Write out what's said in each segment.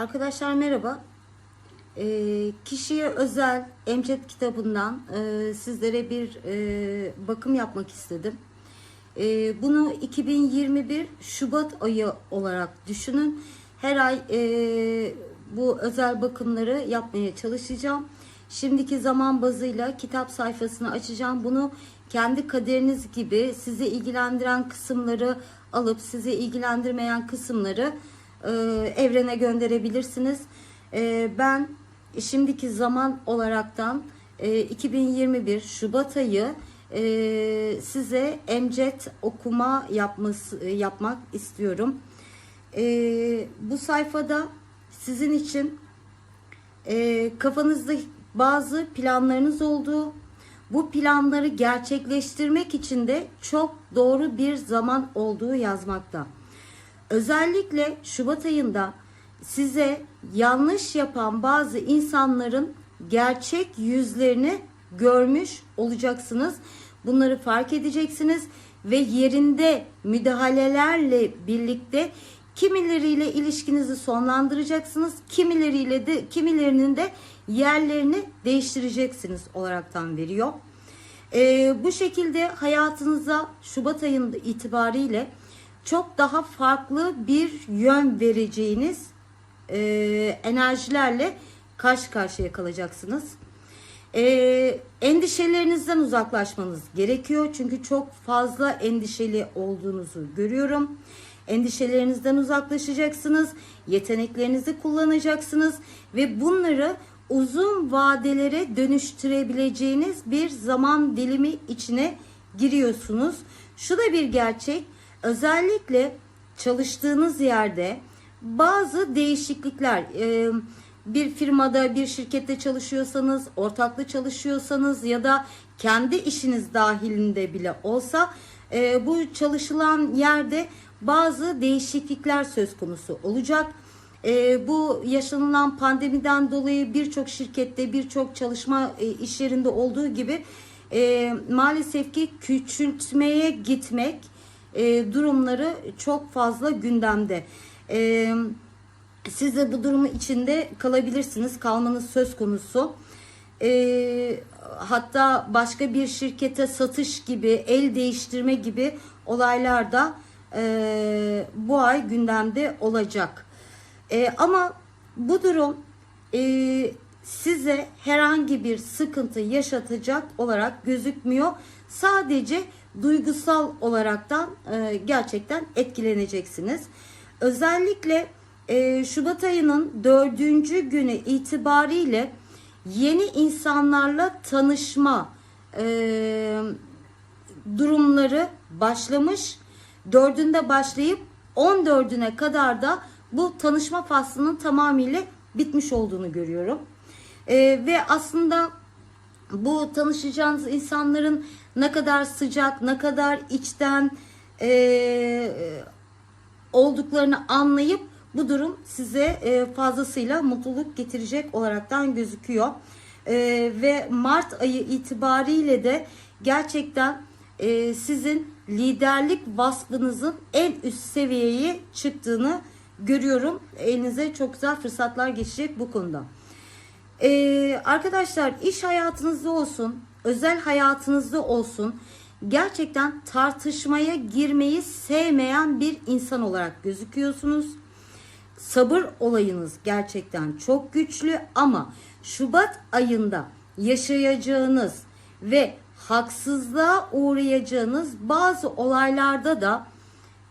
Arkadaşlar merhaba. Ee, kişiye özel Emcet kitabından e, sizlere bir e, bakım yapmak istedim. E, bunu 2021 Şubat ayı olarak düşünün. Her ay e, bu özel bakımları yapmaya çalışacağım. Şimdiki zaman bazıyla kitap sayfasını açacağım. Bunu kendi kaderiniz gibi sizi ilgilendiren kısımları alıp sizi ilgilendirmeyen kısımları e, evrene gönderebilirsiniz. E, ben şimdiki zaman olaraktan e, 2021 Şubat ayı e, size emcet okuma yapması yapmak istiyorum. E, bu sayfada sizin için e, kafanızda bazı planlarınız olduğu, bu planları gerçekleştirmek için de çok doğru bir zaman olduğu yazmakta. Özellikle Şubat ayında size yanlış yapan bazı insanların gerçek yüzlerini görmüş olacaksınız. Bunları fark edeceksiniz ve yerinde müdahalelerle birlikte kimileriyle ilişkinizi sonlandıracaksınız. Kimileriyle de kimilerinin de yerlerini değiştireceksiniz olaraktan veriyor. Ee, bu şekilde hayatınıza Şubat ayında itibariyle çok daha farklı bir yön vereceğiniz e, enerjilerle karşı karşıya kalacaksınız. E, endişelerinizden uzaklaşmanız gerekiyor. Çünkü çok fazla endişeli olduğunuzu görüyorum. Endişelerinizden uzaklaşacaksınız. Yeteneklerinizi kullanacaksınız. Ve bunları uzun vadelere dönüştürebileceğiniz bir zaman dilimi içine giriyorsunuz. Şu da bir gerçek. Özellikle çalıştığınız yerde bazı değişiklikler e, bir firmada bir şirkette çalışıyorsanız ortaklı çalışıyorsanız ya da kendi işiniz dahilinde bile olsa e, bu çalışılan yerde bazı değişiklikler söz konusu olacak. E, bu yaşanılan pandemiden dolayı birçok şirkette birçok çalışma e, iş yerinde olduğu gibi maalesef ki küçültmeye gitmek e, durumları çok fazla gündemde. E, siz de bu durumu içinde kalabilirsiniz. Kalmanız söz konusu. E, hatta başka bir şirkete satış gibi, el değiştirme gibi olaylar da e, bu ay gündemde olacak. E, ama bu durum e, size herhangi bir sıkıntı yaşatacak olarak gözükmüyor. Sadece duygusal olaraktan e, gerçekten etkileneceksiniz. Özellikle e, Şubat ayının dördüncü günü itibariyle yeni insanlarla tanışma e, durumları başlamış. Dördünde başlayıp 14'üne kadar da bu tanışma faslının tamamıyla bitmiş olduğunu görüyorum. E, ve aslında bu tanışacağınız insanların ne kadar sıcak, ne kadar içten e, olduklarını anlayıp bu durum size e, fazlasıyla mutluluk getirecek olaraktan gözüküyor. E, ve Mart ayı itibariyle de gerçekten e, sizin liderlik vasfınızın en üst seviyeye çıktığını görüyorum. Elinize çok güzel fırsatlar geçecek bu konuda. Ee, arkadaşlar iş hayatınızda olsun, özel hayatınızda olsun gerçekten tartışmaya girmeyi sevmeyen bir insan olarak gözüküyorsunuz. Sabır olayınız gerçekten çok güçlü ama Şubat ayında yaşayacağınız ve haksızlığa uğrayacağınız bazı olaylarda da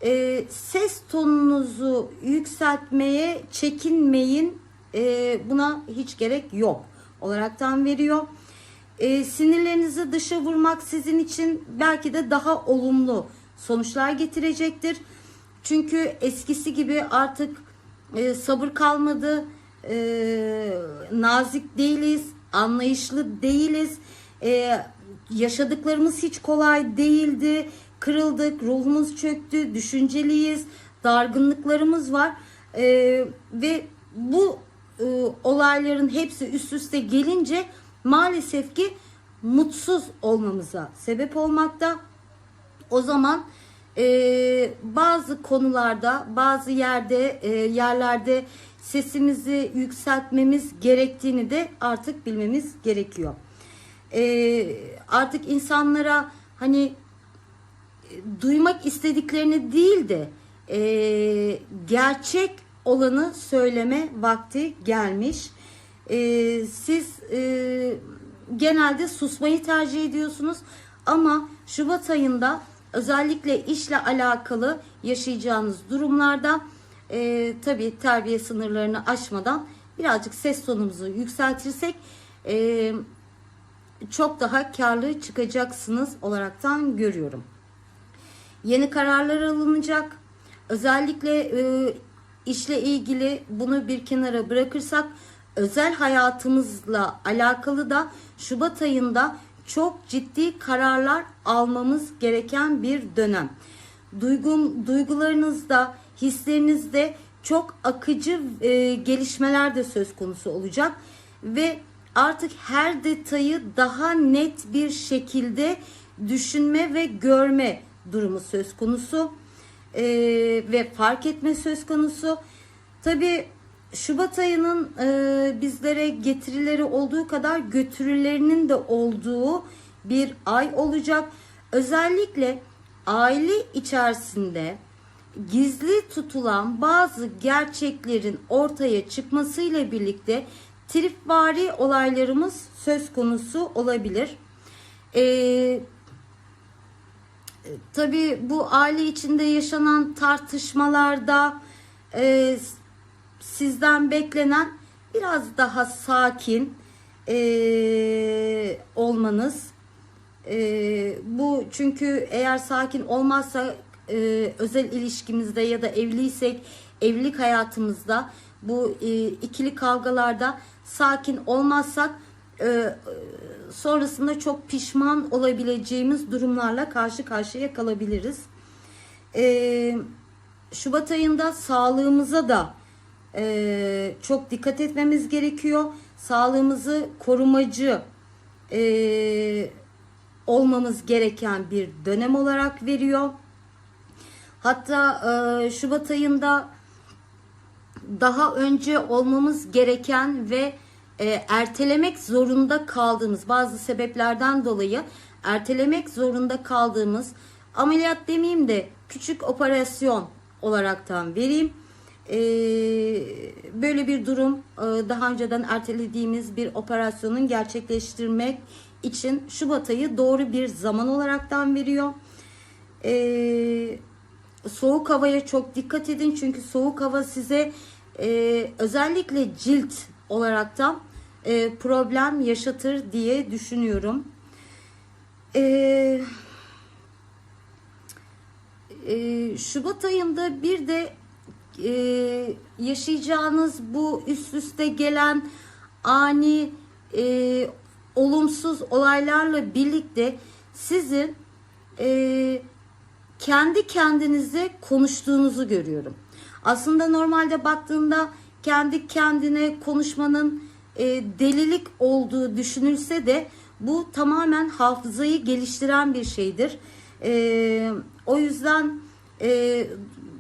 e, ses tonunuzu yükseltmeye çekinmeyin. E, buna hiç gerek yok olaraktan veriyor. E, sinirlerinizi dışa vurmak sizin için belki de daha olumlu sonuçlar getirecektir. Çünkü eskisi gibi artık e, sabır kalmadı, e, nazik değiliz, anlayışlı değiliz. E, yaşadıklarımız hiç kolay değildi. Kırıldık, ruhumuz çöktü, düşünceliyiz, dargınlıklarımız var. E, ve bu e, olayların hepsi üst üste gelince maalesef ki mutsuz olmamıza sebep olmakta. O zaman e, bazı konularda, bazı yerde e, yerlerde sesimizi yükseltmemiz gerektiğini de artık bilmemiz gerekiyor. E, artık insanlara hani e, duymak istediklerini değil de e, gerçek olanı söyleme vakti gelmiş. E, siz e, genelde susmayı tercih ediyorsunuz ama Şubat ayında özellikle işle alakalı yaşayacağınız durumlarda e, tabii terbiye sınırlarını aşmadan birazcık ses tonumuzu yükseltirsek e, çok daha karlı çıkacaksınız olaraktan görüyorum. Yeni kararlar alınacak. Özellikle e, işle ilgili bunu bir kenara bırakırsak özel hayatımızla alakalı da Şubat ayında çok ciddi kararlar almamız gereken bir dönem. Duygun, duygularınızda, hislerinizde çok akıcı e, gelişmeler de söz konusu olacak ve artık her detayı daha net bir şekilde düşünme ve görme durumu söz konusu e, ve fark etme söz konusu. Tabi Şubat ayının e, bizlere getirileri olduğu kadar götürülerinin de olduğu bir ay olacak. Özellikle aile içerisinde gizli tutulan bazı gerçeklerin ortaya çıkmasıyla birlikte tripvari olaylarımız söz konusu olabilir. Ee, Tabii bu aile içinde yaşanan tartışmalarda e, sizden beklenen biraz daha sakin e, olmanız. E, bu çünkü eğer sakin olmazsa e, özel ilişkimizde ya da evliysek evlilik hayatımızda bu e, ikili kavgalarda sakin olmazsak e, sonrasında çok pişman olabileceğimiz durumlarla karşı karşıya kalabiliriz. E, Şubat ayında sağlığımıza da e, çok dikkat etmemiz gerekiyor. Sağlığımızı korumacı e, olmamız gereken bir dönem olarak veriyor. Hatta e, Şubat ayında daha önce olmamız gereken ve e, ertelemek zorunda kaldığımız bazı sebeplerden dolayı ertelemek zorunda kaldığımız ameliyat demeyeyim de küçük operasyon olaraktan vereyim. E, böyle bir durum e, daha önceden ertelediğimiz bir operasyonun gerçekleştirmek için Şubat ayı doğru bir zaman olaraktan veriyor. E, soğuk havaya çok dikkat edin çünkü soğuk hava size e, özellikle cilt olaraktan e, problem yaşatır diye düşünüyorum. E, e, Şubat ayında bir de e, yaşayacağınız bu üst üste gelen ani e, olumsuz olaylarla birlikte sizin e, kendi kendinize konuştuğunuzu görüyorum. Aslında normalde baktığında kendi kendine konuşmanın e, delilik olduğu düşünülse de bu tamamen hafızayı geliştiren bir şeydir. E, o yüzden e,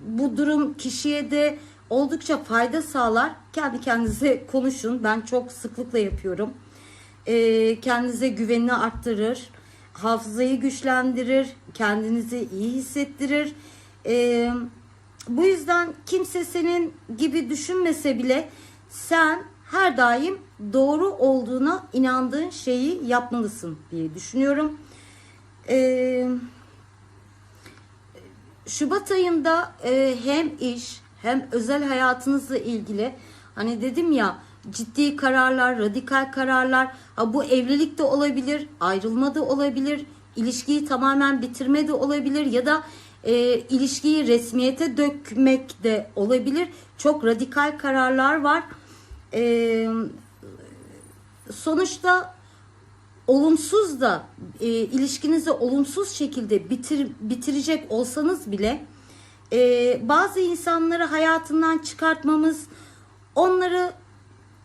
bu durum kişiye de oldukça fayda sağlar. Kendi kendinize konuşun. Ben çok sıklıkla yapıyorum. E, kendinize güvenini arttırır. Hafızayı güçlendirir. Kendinizi iyi hissettirir. E, bu yüzden kimse senin gibi düşünmese bile sen her daim doğru olduğuna inandığın şeyi yapmalısın diye düşünüyorum. Ee, Şubat ayında e, hem iş hem özel hayatınızla ilgili hani dedim ya ciddi kararlar, radikal kararlar ha bu evlilik de olabilir, ayrılma da olabilir, ilişkiyi tamamen bitirme de olabilir ya da e, ilişkiyi resmiyete dökmek de olabilir. Çok radikal kararlar var. E, sonuçta olumsuz da e, ilişkinizi olumsuz şekilde bitir, bitirecek olsanız bile e, bazı insanları hayatından çıkartmamız onları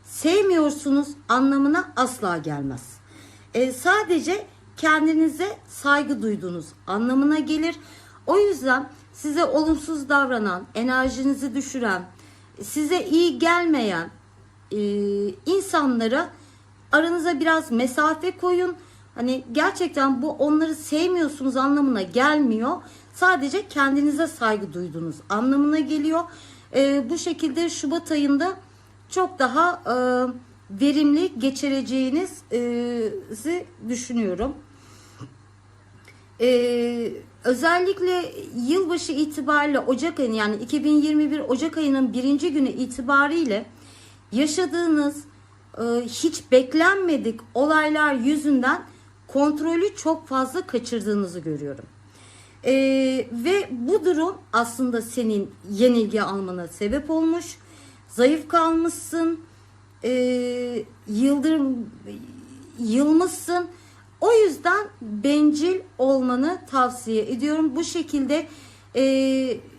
sevmiyorsunuz anlamına asla gelmez. E, sadece kendinize saygı duyduğunuz anlamına gelir. O yüzden size olumsuz davranan, enerjinizi düşüren, size iyi gelmeyen e, insanlara aranıza biraz mesafe koyun. Hani gerçekten bu onları sevmiyorsunuz anlamına gelmiyor. Sadece kendinize saygı duydunuz anlamına geliyor. E, bu şekilde Şubat ayında çok daha e, verimli geçireceğinizi düşünüyorum. Ee, özellikle yılbaşı itibariyle Ocak ayının yani 2021 Ocak ayının birinci günü itibariyle yaşadığınız e, hiç beklenmedik olaylar yüzünden kontrolü çok fazla kaçırdığınızı görüyorum. Ee, ve bu durum aslında senin yenilgi almana sebep olmuş. Zayıf kalmışsın. Ee, yıldırım yılmışsın. O yüzden bencil olmanı tavsiye ediyorum. Bu şekilde e,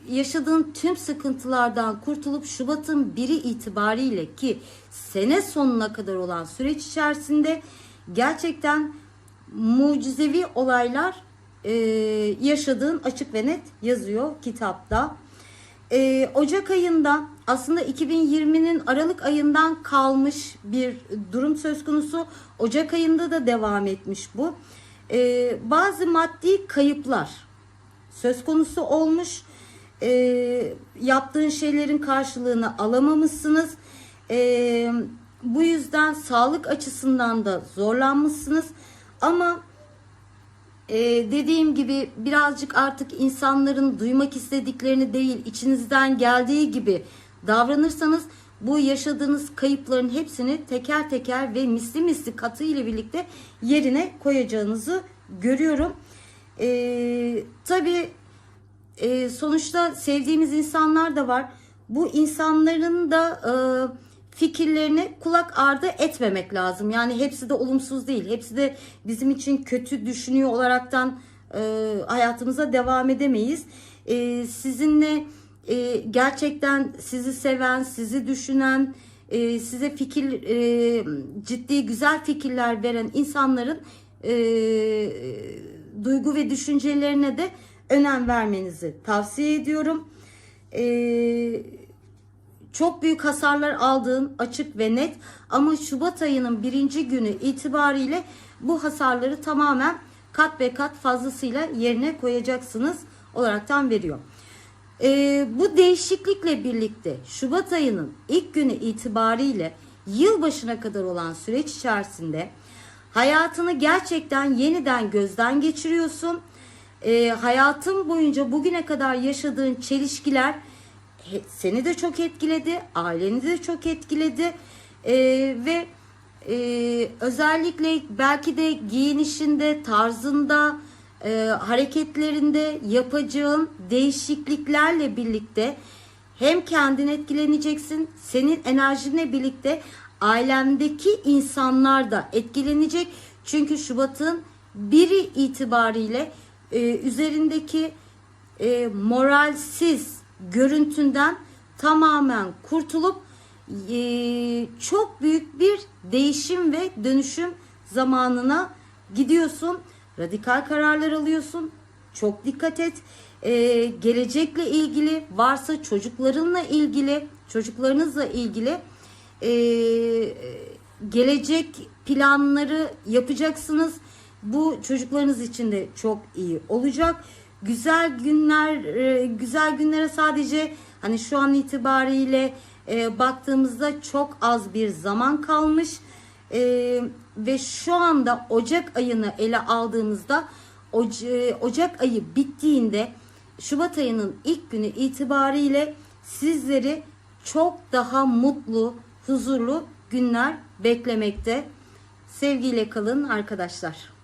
yaşadığın tüm sıkıntılardan kurtulup Şubat'ın biri itibariyle ki sene sonuna kadar olan süreç içerisinde gerçekten mucizevi olaylar e, yaşadığın açık ve net yazıyor kitapta. E, Ocak ayında aslında 2020'nin Aralık ayından kalmış bir durum söz konusu. Ocak ayında da devam etmiş bu. E, bazı maddi kayıplar söz konusu olmuş. E, yaptığın şeylerin karşılığını alamamışsınız. E, bu yüzden sağlık açısından da zorlanmışsınız. Ama ee, dediğim gibi birazcık artık insanların duymak istediklerini değil içinizden geldiği gibi davranırsanız bu yaşadığınız kayıpların hepsini teker teker ve misli misli katı ile birlikte yerine koyacağınızı görüyorum. Ee, tabii e, sonuçta sevdiğimiz insanlar da var. Bu insanların da e, fikirlerine kulak ardı etmemek lazım. Yani hepsi de olumsuz değil. Hepsi de bizim için kötü düşünüyor olaraktan e, hayatımıza devam edemeyiz. E, sizinle e, gerçekten sizi seven, sizi düşünen, e, size fikir e, ciddi güzel fikirler veren insanların e, duygu ve düşüncelerine de önem vermenizi tavsiye ediyorum. Eee çok büyük hasarlar aldığın açık ve net ama Şubat ayının birinci günü itibariyle bu hasarları tamamen kat ve kat fazlasıyla yerine koyacaksınız olaraktan veriyor. Ee, bu değişiklikle birlikte Şubat ayının ilk günü itibariyle yılbaşına kadar olan süreç içerisinde hayatını gerçekten yeniden gözden geçiriyorsun. Ee, hayatın boyunca bugüne kadar yaşadığın çelişkiler seni de çok etkiledi, aileni de çok etkiledi Ee, ve e, özellikle belki de giyinişinde, tarzında, e, hareketlerinde yapacağın değişikliklerle birlikte hem kendin etkileneceksin, senin enerjinle birlikte ailendeki insanlar da etkilenecek. Çünkü Şubat'ın biri itibariyle e, üzerindeki e, moralsiz görüntünden tamamen kurtulup e, çok büyük bir değişim ve dönüşüm zamanına gidiyorsun. Radikal kararlar alıyorsun. Çok dikkat et. E, gelecekle ilgili varsa çocuklarınla ilgili, çocuklarınızla ilgili e, gelecek planları yapacaksınız. Bu çocuklarınız için de çok iyi olacak. Güzel günler, e, güzel günlere sadece hani şu an itibariyle e, baktığımızda çok az bir zaman kalmış. E, ve şu anda Ocak ayını ele aldığımızda Oca- Ocak ayı bittiğinde Şubat ayının ilk günü itibariyle sizleri çok daha mutlu, huzurlu günler beklemekte. Sevgiyle kalın arkadaşlar.